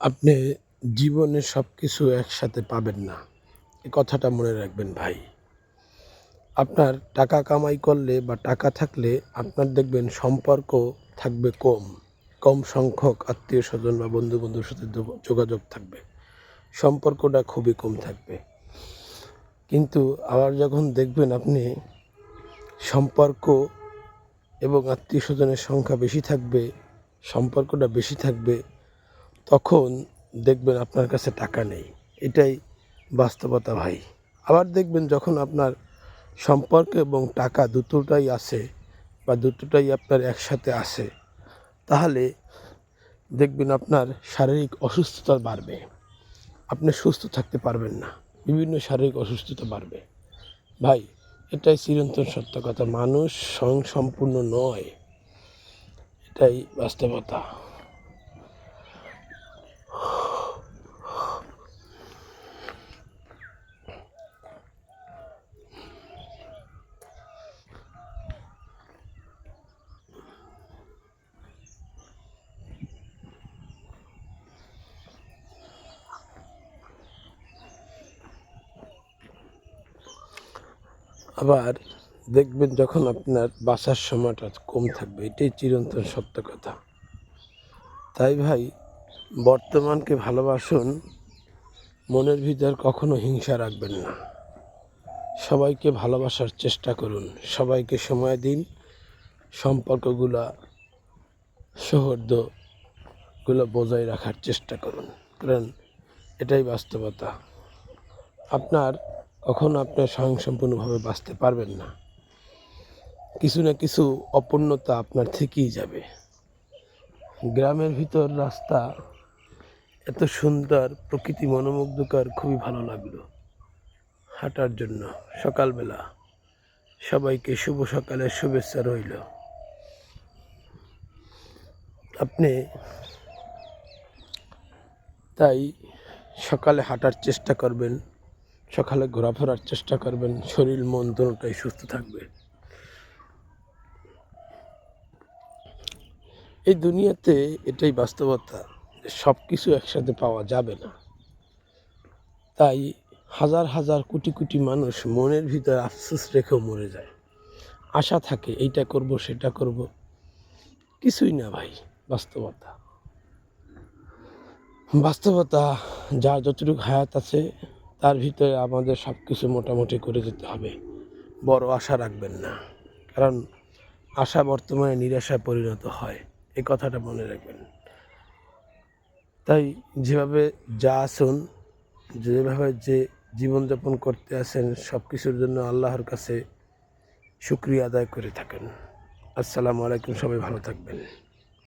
আপনি জীবনে সব কিছু একসাথে পাবেন না। এ কথাটা মনে রাখবেন ভাই। আপনার টাকা কামাই করলে বা টাকা থাকলে আপনার দেখবেন সম্পর্ক থাকবে কম। কম সংখ্যক আত্মীয় স্বজন বা বন্ধু বন্ধুর সাথে যোগ- যোগাযোগ থাকবে। সম্পর্কটা খুবই কম থাকবে। কিন্তু আবার যখন দেখবেন আপনি সম্পর্ক এবং আত্মীয় স্বজনের সংখ্যা বেশি থাকবে, সম্পর্কটা বেশি থাকবে তখন দেখবেন আপনার কাছে টাকা নেই। এটাই বাস্তবতা ভাই। আবার দেখবেন যখন আপনার সম্পর্ক এবং টাকা দুটোটাই আছে বা দুটোটাই আপনার একসাথে আছে, তাহলে দেখবেন আপনার শারীরিক অসুস্থতা বাড়বে। আপনি সুস্থ থাকতে পারবেন না। বিভিন্ন শারীরিক অসুস্থতা বাড়বে। ভাই, এটাই চিরন্তন সত্য কথা। মানুষ স্বয়ং সম্পূর্ণ নয়। এটাই বাস্তবতা। আবার দেখবেন যখন আপনার বাসার সময়টা কম থাকবে, এটাই চিরন্তন সত্য কথা। তাই ভাই, বর্তমানকে ভালোবাসুন, মনের ভিতর কখনো হিংসা রাখবেন না। সবাইকে ভালোবাসার চেষ্টা করুন, সবাইকে সময় দিন, সম্পর্কগুলা, সৌহার্দ্যগুলো বজায় রাখার চেষ্টা করুন। কারণ এটাই বাস্তবতা। আপনার কখনো আপনার স্বয়ংসম্পূর্ণভাবে বাঁচতে পারবেন না। কিছু না কিছু অপূর্ণতা আপনার থেকেই যাবে। গ্রামের ভিতর রাস্তা এত সুন্দর, প্রকৃতি মনোমুগ্ধকর, খুবই ভালো লাগল। হাঁটার জন্য সকালবেলা সবাইকে শুভ সকালের শুভেচ্ছা রইল। আপনি তাই সকালে হাঁটার চেষ্টা করবেন। সকালে ঘোরাফেরার চেষ্টা করবেন, শরীর, মন দুটোটাই সুস্থ থাকবে। এই দুনিয়াতে এটাই বাস্তবতা সব কিছু একসাথে পাওয়া যাবে না। তাই হাজার হাজার কোটি কোটি মানুষ মনের ভিতরে আফসোস রেখেও মরে যায়। আশা থাকে, এইটা করব, সেটা করব। কিছুই না ভাই, বাস্তবতা। বাস্তবতা, যার যতটুকু হায়াত আছে তার ভিতরে আমাদের সব কিছু মোটামুটি করে যেতে হবে। বড় আশা রাখবেন না। কারণ আশা বর্তমানে নিরাশায় পরিণত হয়। এই কথাটা মনে রাখবেন। তাই যেভাবে যা আসুন যেভাবে যে জীবনযাপন করতে আসেন সব কিছুর জন্য আল্লাহর কাছে শুক্রিয়া আদায় করে থাকেন। আসসালামু আলাইকুম, সবাই ভালো থাকবেন।